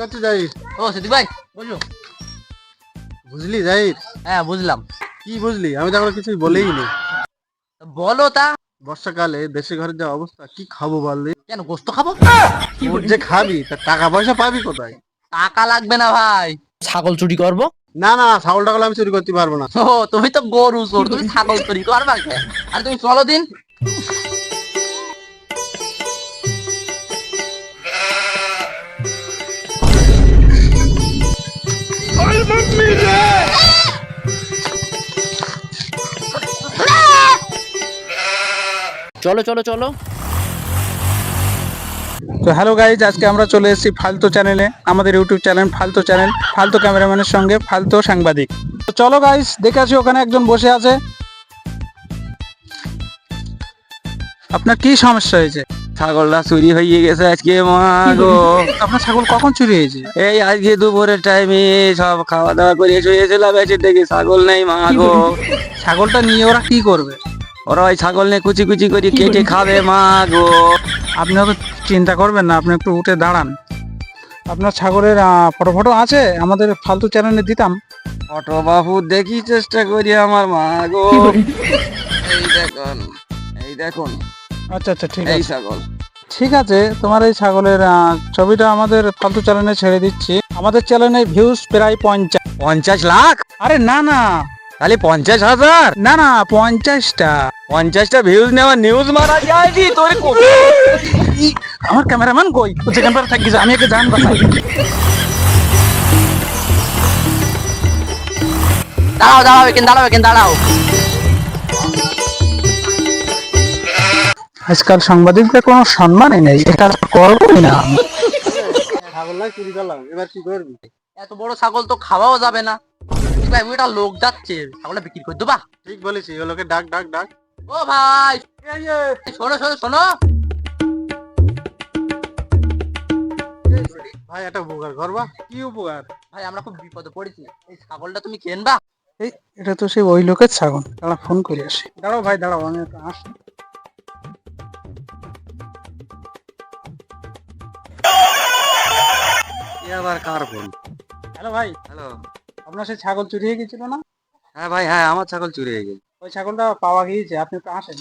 করছিস জাহির ও সিদ্দিক ভাই বলছো বুঝলি জাহির হ্যাঁ বুঝলাম। কি বুঝলি? আমি তো এখনও কিছুই বলেই নি বলো তা। বর্ষাকালে দেশে ঘরের যা অবস্থা কি খাব বললি? কেন গোস্ত খাব? যে খাবি তা টাকা পয়সা পাবি কোথায়? টাকা লাগবে না ভাই। ছাগল চুরি করব? না না ছাগল টাগল আমি চুরি করতে পারব না। ও তুমি তো গরু চোর তুমি ছাগল চুরি করবা আর তুমি চলো দিন। চলো চলো চলো। তো হ্যালো গাইজ আজকে আমরা চলে এসেছি ফালতু চ্যানেলে আমাদের ইউটিউব চ্যানেল ফালতু চ্যানেল ফালতু ক্যামেরাম্যানের সঙ্গে ফালতু সাংবাদিক। তো চলো গাইজ দেখে আছি ওখানে একজন বসে আছে। আপনার কি সমস্যা হয়েছে? ছাগলটা চুরি হয়ে গেছে আজকে মা গো আপনার ছাগল কখন চুরি হয়েছে? এই আজকে দুপুরের টাইমে সব খাওয়া দাওয়া করে শুয়েছিলাম এসে দেখি ছাগল নেই মা গো ছাগলটা নিয়ে ওরা কি করবে? ওরা ওই ছাগল নিয়ে কুচি কুচি করে কেটে খাবে মা গো। আপনি অত চিন্তা করবেন না আপনি একটু উঠে দাঁড়ান। আপনার ছাগলের ফটো ফটো আছে? আমাদের ফালতু চ্যানেলে দিতাম। অটো বাবু দেখি চেষ্টা করি আমার মা গো। এই দেখুন এই দেখুন। আচ্ছা আচ্ছা ঠিক এই ছাগল। ঠিক আছে তোমার এই ছাগলের ছবিটা আমাদের ফালতু চ্যানেলে ছেড়ে দিচ্ছি। আমাদের চ্যানেলে ভিউজ প্রায় পঞ্চাশ পঞ্চাশ লাখ? আরে না না। তাহলে পঞ্চাশ হাজার? না না পঞ্চাশটা। পঞ্চাশটা ভিউজ নেওয়া নিউজ মারা যায় তোর আমার ক্যামেরাম্যান কই? যেখান পর থাকিস আমি একে জান দাঁড়াও দাঁড়াও এখানে দাঁড়াও এখানে দাঁড়াও। আজকাল সাংবাদিকদের কোনো সম্মানই নেই এটা করবোই না। আমি। ছাগল নাই চুরি করলাম এবার কি করবি? এত বড় ছাগল তো খাওয়াও যাবে না। ভাই ওইটা লোক যাচ্ছে। ছাগলটা বিক্রি করে দেবা। ঠিক বলেছি ওগুলোকে ডাক ডাক ডাক। ও ভাই। শোনো শোনো শোনো। ভাই একটা উপকার করবা কি উপকার? ভাই আমরা খুব বিপদে পড়েছি। এই ছাগলটা তুমি কেনবা? এই এটা তো সেই ওই লোকের ছাগল। দাঁড়া ফোন করে আসি। দাঁড়াও ভাই দাঁড়াও আমি একটু আসি এ আবার কার ফোন হ্যালো ভাই। হ্যালো। আপনার সেই ছাগল চুরি হয়ে গেছিল না? হ্যাঁ ভাই হ্যাঁ আমার ছাগল চুরি হয়ে গেছে। ওই ছাগলটা পাওয়া গিয়েছে আপনি একটু আসেন।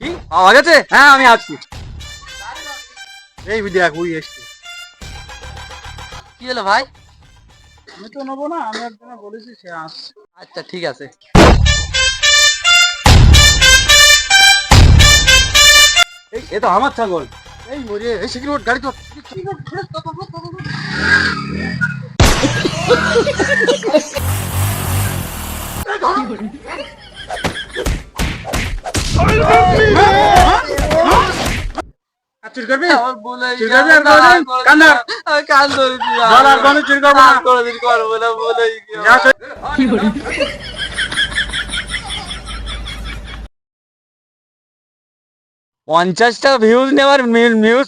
কি? পাওয়া গেছে? হ্যাঁ আমি আসছি। এই ভিডিও উই এসছে। কি হলো ভাই? আমি তো নেব না আমি একজনে বলেছি সে আসছে। আচ্ছা ঠিক আছে। এই এ তো আমার ছাগল। এই মরে এই সিকিউরিটি গাড়ি তো চুরি করবি? চুরি করবি? আর কান চুরি করব না। কোনোদিন করব না। পঞ্চাশটা ভিউজ নেওয়ার নিউজ